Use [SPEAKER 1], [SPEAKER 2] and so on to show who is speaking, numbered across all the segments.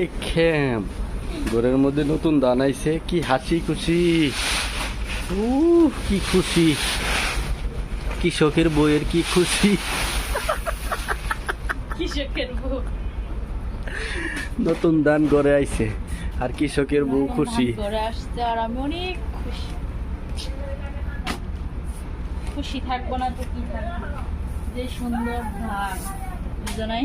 [SPEAKER 1] এ খেম। ঘরের মধ্যে নতুন দান আইছে কি হাসি খুশি। উ কি খুশি। কৃষকের বইয়ের কি খুশি। নতুন দান ঘরে আইছে আর কৃষকের বউ খুশি।
[SPEAKER 2] করে আর আমি অনেক খুশি। খুশি থাকব না তো কি থাকব? যে সুন্দর ধান বুঝো নাই?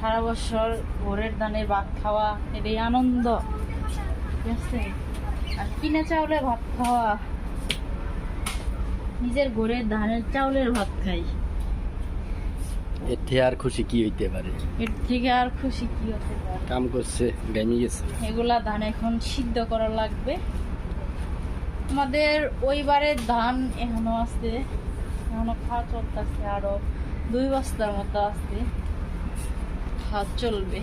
[SPEAKER 2] সারা বছর ভোরের ধানের ভাত খাওয়া এটাই আনন্দ। ঠিক আছে? আর কিনে চাউলে ভাত খাওয়া। নিজের ঘরের ধানের চাউলের ভাত খাই।
[SPEAKER 1] এর থেকে আর খুশি কি হইতে পারে?
[SPEAKER 2] এর থেকে আর খুশি কি হতে পারে?
[SPEAKER 1] কাম করছে গেছে।
[SPEAKER 2] এগুলা ধান এখন সিদ্ধ করা লাগবে। আমাদের ওইবারের ধান এখনও আছে এখনও খাওয়া চলতেছে আরও দুই বস্তার মতো আছে। চলবে।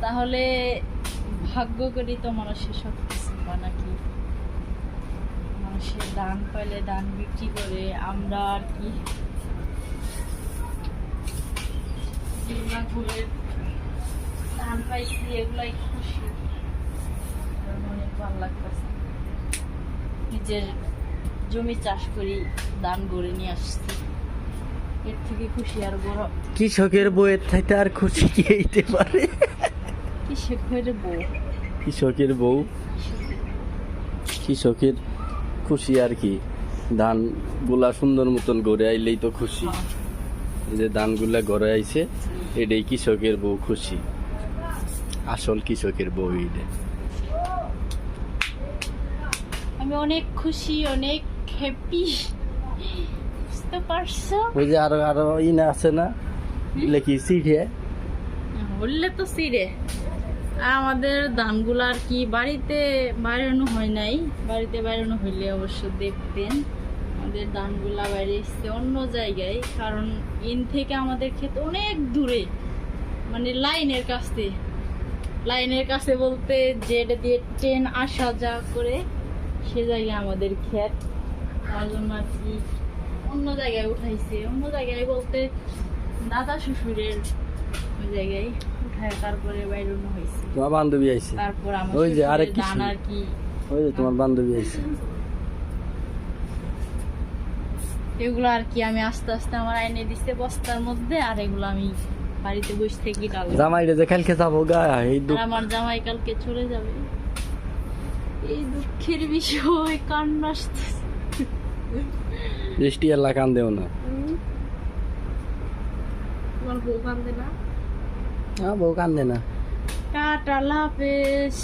[SPEAKER 2] তাহলে ভাগ্য করি তো মানুষের সব কিছু পায় নাকি মানুষের ধান পাইলে ধান বিক্রি করে, আমরা আর কি? পাইছি খুশি। ভালো লাগতেছে। নিজের জমি চাষ করি ধান গড়ে নিয়ে আসছি। এর থেকে খুশি আর বড়।
[SPEAKER 1] কৃষকের বইয়ের থাইতে আর খুশি কি হইতে পারে?
[SPEAKER 2] কৃষক বউ?
[SPEAKER 1] কৃষকের বউ? কৃষকের খুশি আর কি? ধানগুলা সুন্দর মতন গড়ে আইলেই তো খুশি। যে ধানগুলা গড়ে আইছে এটাই কৃষকের বউ খুশি? আসল কৃষকের বউ এটা
[SPEAKER 2] আমি অনেক খুশি অনেক হ্যাপি বুঝতে পারছ?
[SPEAKER 1] ওই যে আরও আরও ই না আছে না? লেখি সিটে
[SPEAKER 2] বললে তো সিরে আমাদের ধানগুলো আর কি বাড়িতে বাইরানো হয় নাই। বাড়িতে বাইরানো হইলে অবশ্য দেখতেন আমাদের ধানগুলা বাইরে এসছে অন্য জায়গায়। কারণ ইন থেকে আমাদের ক্ষেত অনেক দূরে। মানে লাইনের কাছে। লাইনের কাছে বলতে যেটা দিয়ে ট্রেন আসা যা করে সে জায়গায় আমাদের ক্ষেত। তার জন্য আর কি জায়গায় উঠাইছে। অন্য জায়গায় বলতে দাদা শ্বশুরের ওই জায়গায় উঠায় তারপরে বাইরানো হয়েছে
[SPEAKER 1] তোমার বান্ধবী আইছে?
[SPEAKER 2] তারপর আমার
[SPEAKER 1] ওই যে আরেক
[SPEAKER 2] কি?
[SPEAKER 1] ওই যে তোমার বান্ধবী আইছে।
[SPEAKER 2] এগুলো আর কি আমি আস্তে আস্তে আমার আইনে দিচ্ছে বস্তার মধ্যে আর এগুলো আমি বাড়িতে বসে থেকে ডালবো
[SPEAKER 1] জামাইরে যে কালকে যাব গা এই দুঃখ
[SPEAKER 2] আমার জামাই কালকে চলে যাবে। এই দুঃখের বিষয় কান্না আসতেছে।
[SPEAKER 1] বৃষ্টি আর কান দেও না।
[SPEAKER 2] তোমার বউ কান্দে না?
[SPEAKER 1] হ্যাঁ বউ কান্দে না।
[SPEAKER 2] টাটা লাফেজ